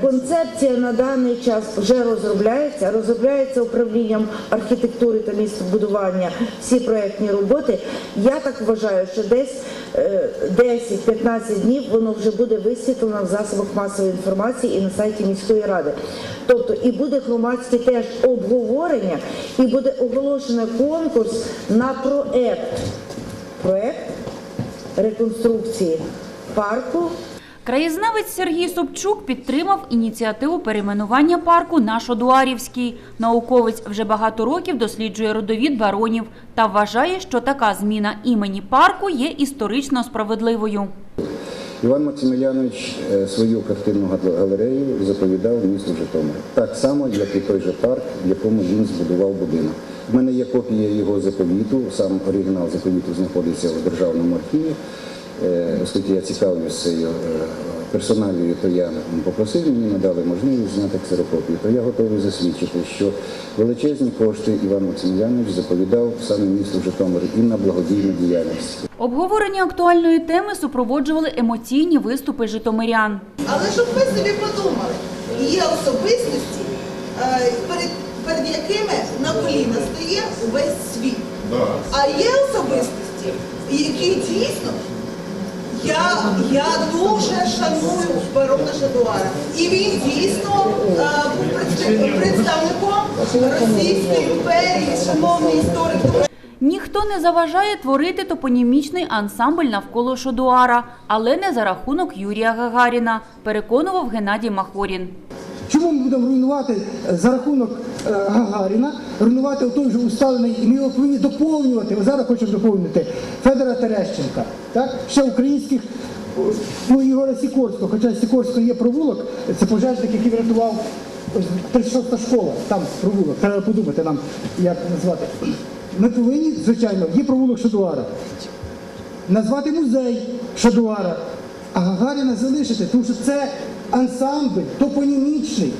Концепція на даний час вже розробляється, розробляється управлінням архітектури та містобудування всі проектні роботи. Я так вважаю, що десь е, 10-15 днів воно вже буде висвітлено в засобах масової інформації і на сайті міської ради. Тобто і буде громадське теж обговорення, і буде оголошено конкурс на проект. Проект реконструкції парку Краєзнавець Сергій Собчук підтримав ініціативу перейменування парку на Шодуарівський. Науковець вже багато років досліджує родовід баронів та вважає, що така зміна імені парку є історично справедливою. Іван Максимілянович е, свою картинну галерею заповідав місту Житомир. Так само, як і той же парк, в якому він збудував будинок. У мене є копія його заповіту, сам оригінал заповіту знаходиться у державному архіві. Е, Оскільки я цікавлюсь цією е, персоналією, то я попросив, мені надали можливість зняти ксерокопію. То я готовий засвідчити, що величезні кошти Іван Максимілянович заповідав саме місту Житомир і на благодійну діяльність. Обговорення актуальної теми супроводжували емоційні виступи житомирян. Але щоб ви собі подумали, є особистості, е, перед, перед якими на коліна стає увесь світ. А є особистості, які дійсно я, я дуже шаную барона Шадуара. І він дійсно е, був представником Російської імперії, шановний історик. Ніхто не заважає творити топонімічний ансамбль навколо Шодуара, але не за рахунок Юрія Гагаріна, переконував Геннадій Махорін. Чому ми будемо руйнувати е, за рахунок е, Гагаріна, руйнувати той вже усталений, і ми його повинні доповнювати. Зараз хочемо доповнити Федора Терещенка, так? ще українських, ну Ігоря Сікорського, хоча Сікорського є провулок, це пожежник, який врятував ось 36 школа, там провулок, треба подумати нам, як назвати. Ми повинні, звичайно, є провулок Шадуара, назвати музей Шадуара, а Гагаріна залишити, тому що це ансамбль топонімічний.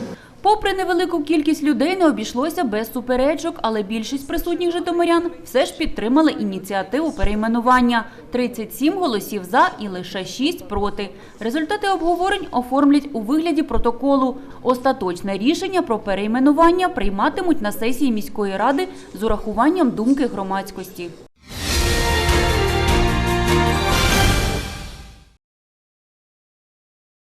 Попри невелику кількість людей, не обійшлося без суперечок, але більшість присутніх житомирян все ж підтримали ініціативу перейменування. 37 голосів за і лише 6 проти. Результати обговорень оформлять у вигляді протоколу. Остаточне рішення про перейменування прийматимуть на сесії міської ради з урахуванням думки громадськості.